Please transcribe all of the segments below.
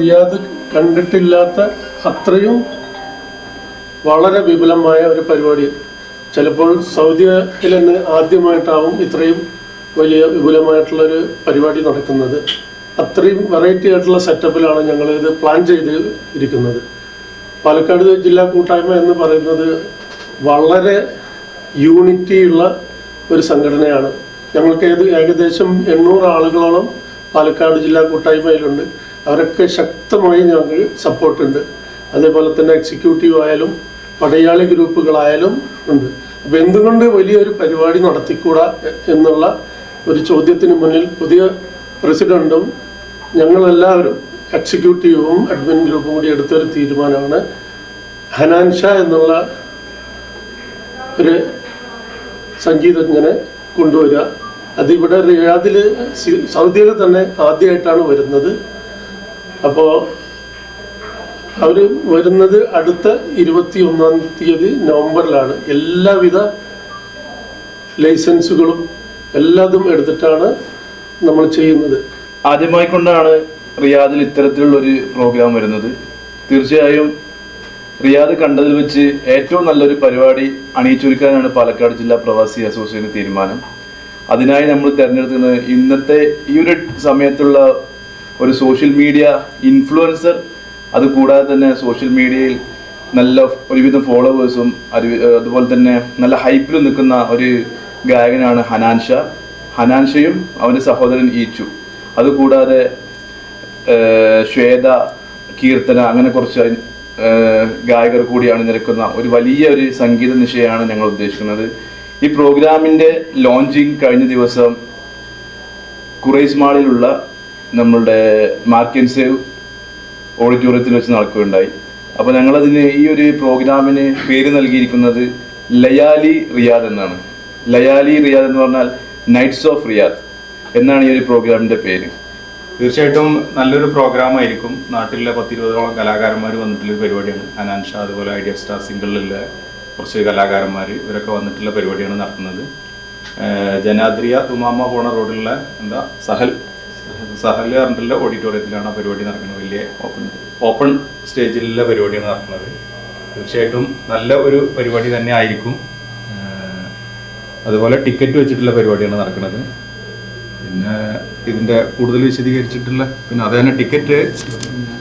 Riyadh കണ്ടിട്ടില്ലാത്ത അത്രയും വളരെ വിപുലമായ ഒരു പരിപാടി. ചിലപ്പോൾ സൗദിയിൽ തന്നെ ആദ്യമായിട്ടാവും ഇത്രയും വലിയ വിപുലമായിട്ടുള്ളൊരു പരിപാടി നടക്കുന്നത്. അത്രയും വെറൈറ്റി ആയിട്ടുള്ള സെറ്റപ്പിലാണ് ഞങ്ങൾ ഇത് പ്ലാൻ ചെയ്ത് ഇരിക്കുന്നത് പാലക്കാട് ജില്ലാ കൂട്ടായ്മ എന്ന് പറയുന്നത് വളരെ യൂണിറ്റിയുള്ള ഒരു സംഘടനയാണ്. ഞങ്ങൾക്ക് ഏത് ഏകദേശം എണ്ണൂറ് ആളുകളോളം പാലക്കാട് ജില്ലാ കൂട്ടായ്മയിലുണ്ട്. അവരൊക്കെ ശക്തമായി ഞങ്ങൾക്ക് സപ്പോർട്ടുണ്ട്. അതേപോലെ തന്നെ എക്സിക്യൂട്ടീവ് ആയാലും പടയാളി ഗ്രൂപ്പുകളായാലും ഉണ്ട്. അപ്പം എന്തുകൊണ്ട് വലിയൊരു പരിപാടി നടത്തിക്കൂടാ എന്നുള്ള ഒരു ചോദ്യത്തിന് മുന്നിൽ പുതിയ പ്രസിഡന്റും ഞങ്ങളെല്ലാവരും എക്സിക്യൂട്ടീവും അഡ്മിൻ ഗ്രൂപ്പും കൂടി എടുത്തൊരു തീരുമാനമാണ്. ഹനാൻഷ എന്നുള്ള ഒരു സംഗീതജ്ഞനെ കൊണ്ടുവരിക. അതിവിടെ റിയാദിൽ സൗദിയിൽ തന്നെ ആദ്യമായിട്ടാണ് വരുന്നത്. അപ്പോൾ അവർ വരുന്നത് അടുത്ത ഇരുപത്തി ഒന്നാം തീയതി നവംബറിലാണ്. എല്ലാവിധ ലൈസൻസുകളും എല്ലാതും എടുത്തിട്ടാണ് നമ്മൾ ചെയ്യുന്നത്. ആദ്യമായി കൊണ്ടാണ് റിയാദിൽ ഇത്തരത്തിലുള്ള ഒരു പ്രോഗ്രാം വരുന്നത്. തീർച്ചയായും റിയാദ് കണ്ടതിൽ വെച്ച് ഏറ്റവും നല്ലൊരു പരിപാടി അണിയിച്ചൊരുക്കാനാണ് പാലക്കാട് ജില്ലാ പ്രവാസി അസോസിയേഷൻ തീരുമാനം. അതിനായി നമ്മൾ തിരഞ്ഞെടുക്കുന്നത് ഇന്നത്തെ ഈ ഒരു സമയത്തുള്ള ഒരു സോഷ്യൽ മീഡിയ ഇൻഫ്ലുവൻസർ അത് കൂടാതെ തന്നെ സോഷ്യൽ മീഡിയയിൽ നല്ല ഒരുവിധം ഫോളോവേഴ്സും അതുപോലെ തന്നെ നല്ല ഹൈപ്പിൽ നിൽക്കുന്ന ഒരു ഗായകനാണ് ഹനാൻഷ ഹനാൻഷയും ഹനാൻ ഷയും അവന്റെ സഹോദരൻ ഈച്ചു. അതുകൂടാതെ ശ്വേത കീർത്തന അങ്ങനെ കുറച്ച് ഗായകർ കൂടിയാണ് നിരക്കുന്ന ഒരു വലിയ ഒരു സംഗീത നിശയാണ് ഞങ്ങൾ ഉദ്ദേശിക്കുന്നത്. ഈ പ്രോഗ്രാമിന്റെ ലോഞ്ചിങ് കഴിഞ്ഞ ദിവസം കുറേസ് മാളിലുള്ള നമ്മളുടെ മാർക്കിൻ സേവ് ഓഡിറ്റോറിയത്തിൽ വെച്ച് നടക്കുകയുണ്ടായി. അപ്പോൾ ഞങ്ങളതിന് ഈ ഒരു പ്രോഗ്രാമിന് പേര് നൽകിയിരിക്കുന്നത് ലയാലി റിയാദ് എന്നാണ്. ലയാലി റിയാദ് എന്ന് പറഞ്ഞാൽ നൈറ്റ്സ് ഓഫ് റിയാദ് എന്നാണ് ഈ ഒരു പ്രോഗ്രാമിന്റെ പേര്. തീർച്ചയായിട്ടും നല്ലൊരു പ്രോഗ്രാം ആയിരിക്കും. നാട്ടിലെ പത്തിരുപതോളം കലാകാരന്മാർ വന്നിട്ടുള്ള പരിപാടിയാണ്. അനാൻഷ അതുപോലെ ഐഡിയ സ്റ്റാർ സിംഗിളിലെ കുറച്ച് കലാകാരന്മാർ ഇവരൊക്കെ വന്നിട്ടുള്ള പരിപാടിയാണ് നടത്തുന്നത്. ജനാദ്രിയ തുമാമ പോണ റോഡിലുള്ള എന്താ സഹൽ പറഞ്ഞിട്ടുള്ള ഓഡിറ്റോറിയത്തിലാണ് ആ പരിപാടി നടക്കുന്നത്. വലിയ ഓപ്പൺ ഓപ്പൺ സ്റ്റേജിലുള്ള പരിപാടിയാണ് നടക്കുന്നത്. തീർച്ചയായിട്ടും നല്ല ഒരു പരിപാടി തന്നെ ആയിരിക്കും. അതുപോലെ ടിക്കറ്റ് വെച്ചിട്ടുള്ള പരിപാടിയാണ് നടക്കുന്നത്. പിന്നെ ഇതിന്റെ കൂടുതൽ വിശദീകരിച്ചിട്ടുള്ള പിന്നെ അത് തന്നെ ticket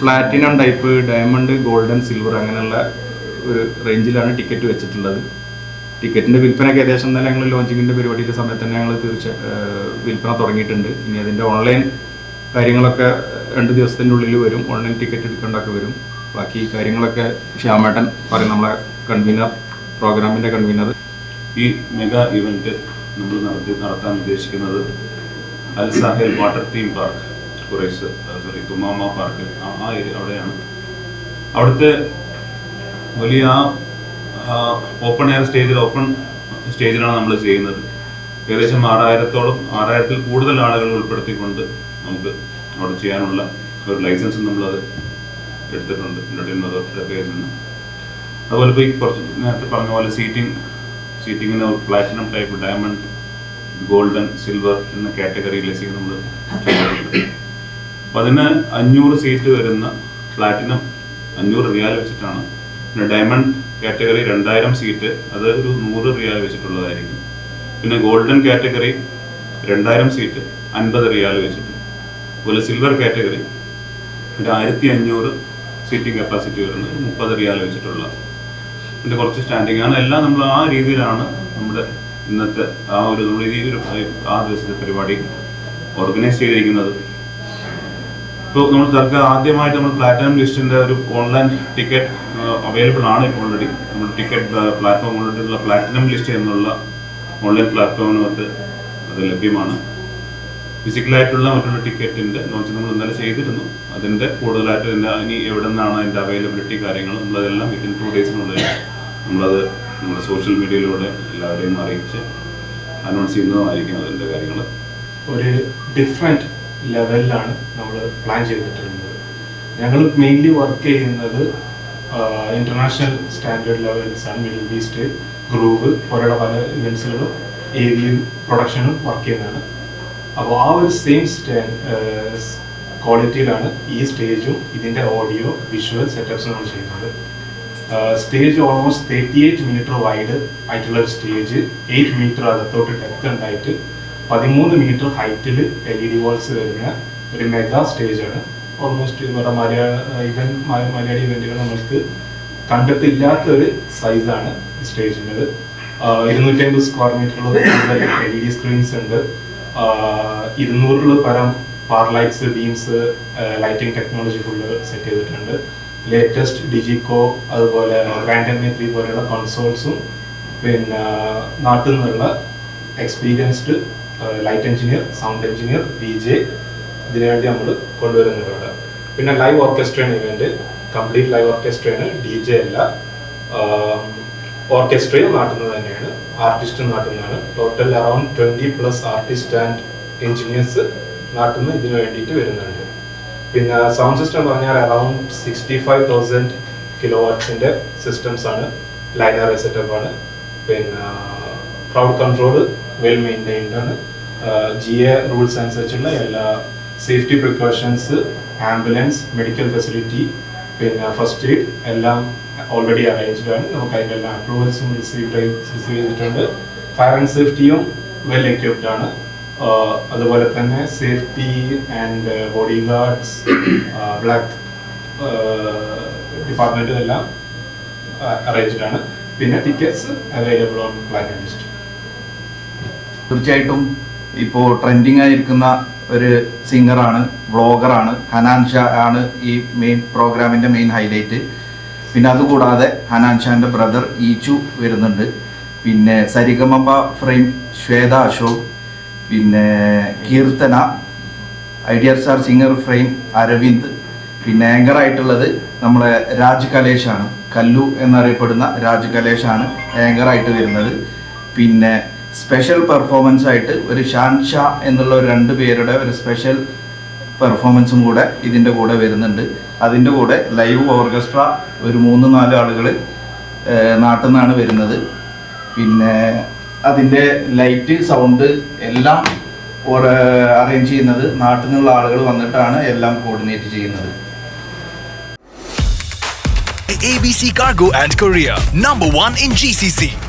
platinum type diamond golden silver അങ്ങനെയുള്ള ഒരു റേഞ്ചിലാണ് ടിക്കറ്റ് വെച്ചിട്ടുള്ളത്. ടിക്കറ്റിന്റെ വിൽപ്പനയ്ക്ക് ഏകദേശം തന്നെ ഞങ്ങൾ ലോഞ്ചിങ്ങിന്റെ പരിപാടിയുടെ സമയത്ത് തന്നെ ഞങ്ങൾ തീർച്ച വിൽപ്പന തുടങ്ങിയിട്ടുണ്ട്. ഇനി അതിന്റെ ഓൺലൈൻ കാര്യങ്ങളൊക്കെ രണ്ട് ദിവസത്തിന്റെ ഉള്ളിൽ വരും. ഓൺലൈൻ ടിക്കറ്റ് എടുക്കേണ്ടൊക്കെ വരും. ബാക്കി കാര്യങ്ങളൊക്കെ ശ്യാമേട്ടൻ പറയും. നമ്മളെ കൺവീനർ പ്രോഗ്രാമിന്റെ കൺവീനർ ഈ മെഗാ ഇവന്റ് നമ്മൾ നടത്തി നടത്താൻ ഉദ്ദേശിക്കുന്നത് Al Sahil water theme park കുറേസ് sorry Thumama park ആ ഏരിയ അവിടെയാണ്. അവിടുത്തെ വലിയ ഓപ്പൺ എയർ സ്റ്റേജിൽ ഓപ്പൺ സ്റ്റേജിലാണ് നമ്മൾ ചെയ്യുന്നത്. ഏകദേശം ആറായിരത്തോളം ആറായിരത്തിൽ കൂടുതൽ ആളുകൾ ഉൾപ്പെടുത്തിക്കൊണ്ട് നമുക്ക് അവിടെ ചെയ്യാനുള്ള ഒരു ലൈസൻസ് നമ്മളത് എടുത്തിട്ടുണ്ട്. എന്റർടൈൻമെന്റ് അതോറിറ്റിയുടെ പേരിൽ നിന്ന്. അതുപോലെ ഇപ്പോൾ ഈ കുറച്ച് നേരത്തെ പറഞ്ഞ പോലെ seating സീറ്റിങ്ങിന് platinum type diamond golden silver എന്ന കാറ്റഗറിയിലേക്ക് നമ്മൾ ചെയ്തിട്ടുണ്ട്. അപ്പം അതിന് അഞ്ഞൂറ് സീറ്റ് വരുന്ന പ്ലാറ്റിനം അഞ്ഞൂറ് റിയാൽ വെച്ചിട്ടാണ്. പിന്നെ ഡയമണ്ട് കാറ്റഗറി രണ്ടായിരം സീറ്റ് അത് ഒരു നൂറ് റിയാൽ വെച്ചിട്ടുള്ളതായിരിക്കും. പിന്നെ ഗോൾഡൻ കാറ്റഗറി രണ്ടായിരം സീറ്റ് അൻപത് റിയാൽ വെച്ചിട്ട് അതുപോലെ സിൽവർ കാറ്റഗറി ഒരു ആയിരത്തി അഞ്ഞൂറ് സീറ്റിംഗ് കപ്പാസിറ്റി വരുന്ന മുപ്പത് റിയാൽ വെച്ചിട്ടുള്ള പിന്നെ കുറച്ച് സ്റ്റാൻഡിങ് ആണ്. എല്ലാം നമ്മൾ ആ രീതിയിലാണ് നമ്മുടെ ഇന്നത്തെ ആ ഒരു നമ്മുടെ ഈ ഒരു ആ ദിവസത്തെ പരിപാടി ഓർഗനൈസ് ചെയ്തിരിക്കുന്നത്. ഇപ്പോൾ നമ്മൾ തൽക്കാലം ആദ്യമായിട്ട് നമ്മൾ പ്ലാറ്റിനം ലിസ്റ്റിന്റെ ഒരു ഓൺലൈൻ ടിക്കറ്റ് അവൈലബിൾ ആണ് ഇപ്പോൾ ഓൾറെഡി നമ്മൾ ടിക്കറ്റ് പ്ലാറ്റ്ഫോം ഉള്ള പ്ലാറ്റിനം ലിസ്റ്റ് എന്നുള്ള ഓൺലൈൻ പ്ലാറ്റ്ഫോമിനകത്ത് അത് ലഭ്യമാണ്. ഫിസിക്കലായിട്ടുള്ള മറ്റുള്ള ടിക്കറ്റിന്റെ ലോഞ്ച് നമ്മൾ ഇന്നലെ ചെയ്തിരുന്നു. അതിന്റെ കൂടുതലായിട്ട് ഇതിന്റെ ഇനി എവിടെ നിന്നാണ് അതിന്റെ അവൈലബിലിറ്റി കാര്യങ്ങൾ നമ്മളതെല്ലാം വിത്തിൻ ടു ഡേയ്സിനുള്ളിൽ നമ്മളത് നമ്മുടെ സോഷ്യൽ മീഡിയയിലൂടെ എല്ലാവരെയും അറിയിച്ച് അനൗൺസ് ചെയ്യുന്നതായിരിക്കും അതിന്റെ കാര്യങ്ങൾ. ഒരു ഡിഫറെന്റ് ലെവലിലാണ് നമ്മൾ പ്ലാൻ ചെയ്തിട്ടുള്ളത്. ഞങ്ങൾ മെയിൻലി വർക്ക് ചെയ്യുന്നത് ഇന്റർനാഷണൽ സ്റ്റാൻഡേർഡ് ലെവൽസ് ആണ് മിഡിൽ ഈസ്റ്റ് ഗ്രൂവ് പോലെയുള്ള പല ഇവൻസുകളും ഏരിയയും പ്രൊഡക്ഷനും വർക്ക് ചെയ്യുന്നതാണ്. അപ്പോൾ ആ ഒരു സെയിം ക്വാളിറ്റിയിലാണ് ഈ സ്റ്റേജും ഇതിന്റെ ഓഡിയോ വിഷ്വൽ സെറ്റപ്സ് നമ്മൾ ചെയ്യുന്നത്. Stage almost thirty eight meter wide ആയിട്ടുള്ള ഒരു സ്റ്റേജ് എയ്റ്റ് മീറ്റർ അകത്തോട്ട് ഡെപ്ത് ഉണ്ടായിട്ട് പതിമൂന്ന് മീറ്റർ ഹൈറ്റിൽ എൽ ഇ ഡി വാൾസ് വരുന്ന ഒരു മെഗാ സ്റ്റേജാണ് ഓൾമോസ്റ്റ് നമ്മുടെ മലയാള ഇവൻ മലയാളി ഇവന്റുകൾ നമ്മൾക്ക് കണ്ടിട്ടില്ലാത്ത ഒരു സൈസാണ് സ്റ്റേജിന്റെത് ഇരുന്നൂറ്റി അമ്പത് സ്ക്വയർ മീറ്ററുള്ള എൽ ഇ ഡി സ്ക്രീൻസ് ഉണ്ട്. ഇരുന്നൂറിൽ പരം par lights beams lighting technology full set ചെയ്തിട്ടുണ്ട്. ലേറ്റസ്റ്റ് ഡിജിക്കോ അതുപോലെ റാൻഡമി ത്രീ പോലെയുള്ള കൺസോൾസും പിന്നെ നാട്ടിൽ നിന്നുള്ള experienced light engineer sound engineer V J ഇതിനുവേണ്ടി നമ്മൾ കൊണ്ടുവരുന്നുണ്ട് പിന്നെ ലൈവ് ഓർക്കസ്ട്രയാണ് ഇവന്റ് കംപ്ലീറ്റ് ലൈവ് ഓർക്കസ്ട്രയാണ് ഡി ജെ അല്ല. ഓർക്കസ്ട്രയും നാട്ടിൽ നിന്ന് തന്നെയാണ്. ആർട്ടിസ്റ്റ് നാട്ടിൽ നിന്നാണ് total around twenty plus artist and engineers നാട്ടിൽ നിന്ന് ഇതിനു വേണ്ടിയിട്ട് വരുന്നുണ്ട്. പിന്നെ സൗണ്ട് സിസ്റ്റം പറഞ്ഞാൽ around sixty five thousand kilo വാട്ട്സിന്റെ systems ആണ് ലൈനർ സെറ്റപ്പ് ആണ്. പിന്നെ ക്രൗഡ് കൺട്രോൾ വെൽ മെയിന്റൈൻഡ് ആണ്. ജി എ റൂൾസ് അനുസരിച്ചുള്ള എല്ലാ safety precautions ambulance medical facility പിന്നെ ഫസ്റ്റ് എയ്ഡ് എല്ലാം ഓൾറെഡി അറേഞ്ച്ഡ് ആണ്. നമുക്ക് അതിന്റെ എല്ലാ അപ്രൂവൽസും റിസീവ് റിസീവ് ചെയ്തിട്ടുണ്ട്. ഫയർ ആൻഡ് സേഫ്റ്റിയും വെൽ എക്യുപ്ഡ് ആണ്. അതുപോലെ തന്നെ safety and body guards black department എല്ലാം അറേഞ്ച്ഡ് ആണ്. പിന്നെ tickets available on plan list തീർച്ചയായിട്ടും ഇപ്പോൾ ട്രെൻഡിങ് ആയിരിക്കുന്ന ഒരു സിംഗറാണ് വ്ളോഗറാണ് ഹനാൻ ഷാ ആണ് ഈ മെയിൻ പ്രോഗ്രാമിന്റെ മെയിൻ ഹൈലൈറ്റ് പിന്നെ അതുകൂടാതെ ഹനാൻ ഷാന്റെ ബ്രദർ ഈച്ചു വരുന്നുണ്ട്. പിന്നെ സരിഗമബ ഫ്രെയിം ശ്വേത അശോക് പിന്നെ Keerthana Idea star singer frame Aravind പിന്നെ ആങ്കർ ആയിട്ടുള്ളത് നമ്മളെ രാജ് കലേഷാണ്. കല്ലു എന്നറിയപ്പെടുന്ന രാജ് കലേഷാണ് ആങ്കർ ആയിട്ട് വരുന്നത്. പിന്നെ സ്പെഷ്യൽ പെർഫോമൻസ് ആയിട്ട് ഒരു ഷാൻ ഷാ എന്നുള്ള രണ്ട് പേരുടെ ഒരു സ്പെഷ്യൽ പെർഫോമൻസും കൂടെ ഇതിന്റെ കൂടെ വരുന്നുണ്ട്. അതിന്റെ കൂടെ ലൈവ് ഓർക്കസ്ട്ര ഒരു മൂന്ന് നാല് ആളുകൾ നാട്ടിൽ നിന്നാണ് വരുന്നത്. പിന്നെ അതിന്റെ ലൈറ്റ് സൗണ്ട് എല്ലാം അറേഞ്ച് ചെയ്യുന്നത് നാട്ടിൽ നിന്നുള്ള ആളുകൾ വന്നിട്ടാണ് എല്ലാം കോർഡിനേറ്റ് ചെയ്യുന്നത്. ABC Cargo and Korea, number one in GCC.